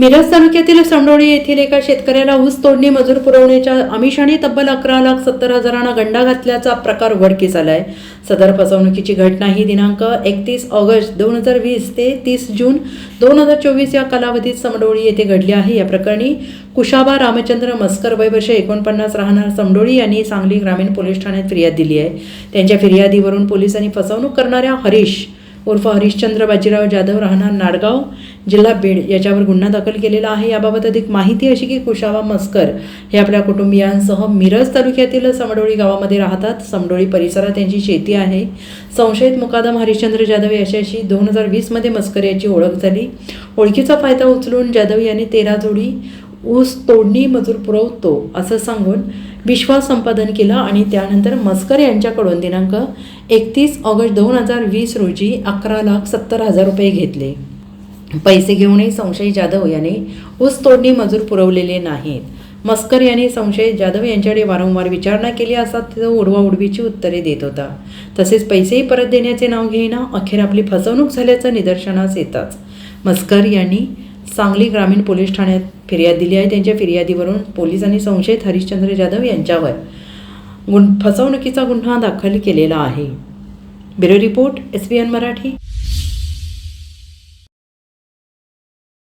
मिरज तालुक्यातील संडोळी येथील एका शेतकऱ्याला ऊस तोडणी मजूर पुरवण्याच्या आमिषाने तब्बल अकरा लाख सत्तर हजारांना गंडा घातल्याचा प्रकार उघडकीस आहे सदर फसवणुकीची घटना ही दिनांक एकतीस ऑगस्ट दोन हजार वीस ते तीस जून दोन हजार चोवीस या कालावधीत समडोळी येथे घडली आहे. या प्रकरणी कुशाबा रामचंद्र मस्कर वय वर्ष एकोणपन्नास राहणार समडोळी यांनी सांगली ग्रामीण पोलीस ठाण्यात फिर्याद दिली आहे. त्यांच्या फिर्यादीवरून पोलिसांनी फसवणूक करणाऱ्या हरीश उर्फ हरिश्चंद्र बाजीराव जाधव राहणार नाडगाव जिल्हा बीड याच्यावर गुन्हा दाखल केलेला आहे. याबाबत अधिक माहिती अशी की कुशावा मस्कर हे आपल्या कुटुंबियांसह मिरज तालुक्यातील समडोळी गावामध्ये राहतात. समडोळी परिसरात त्यांची शेती आहे. संशयित मुकादम हरिश्चंद्र जाधव याच्याशी दोन हजार वीसमध्ये मस्कर याची ओळख झाली. ओळखीचा फायदा उचलून जाधव यांनी तेरा जोडी ऊस तोडणी मजूर पुरवतो असं सांगून विश्वास संपादन केला आणि त्यानंतर मस्कर यांच्याकडून दिनांक एकतीस ऑगस्ट दोन हजार वीस रोजी अकरा लाख सत्तर हजार रुपये घेतले. पैसे घेऊनही संशय जाधव याने ऊस तोडणी मजूर पुरवलेले नाहीत. मस्कर यांनी संशय जाधव यांच्याकडे वारंवार विचारणा केली असता तो उडवाउडवीची उत्तरे देत होता. तसेच पैसेही परत देण्याचे नाव घेईना अखेर आपली फसवणूक झाल्याचं निदर्शनास येताच. मस्कर यांनी सांगली ग्रामीण पोलीस ठाण्यात फिर्याद दिली आहे. त्यांच्या फिर्यादीवरून पोलिसांनी संशयित हरिश्चंद्र जाधव यांच्यावर गुण फसवणुकीचा गुन्हा दाखल केलेला आहे. Bureau report S B N Marathi.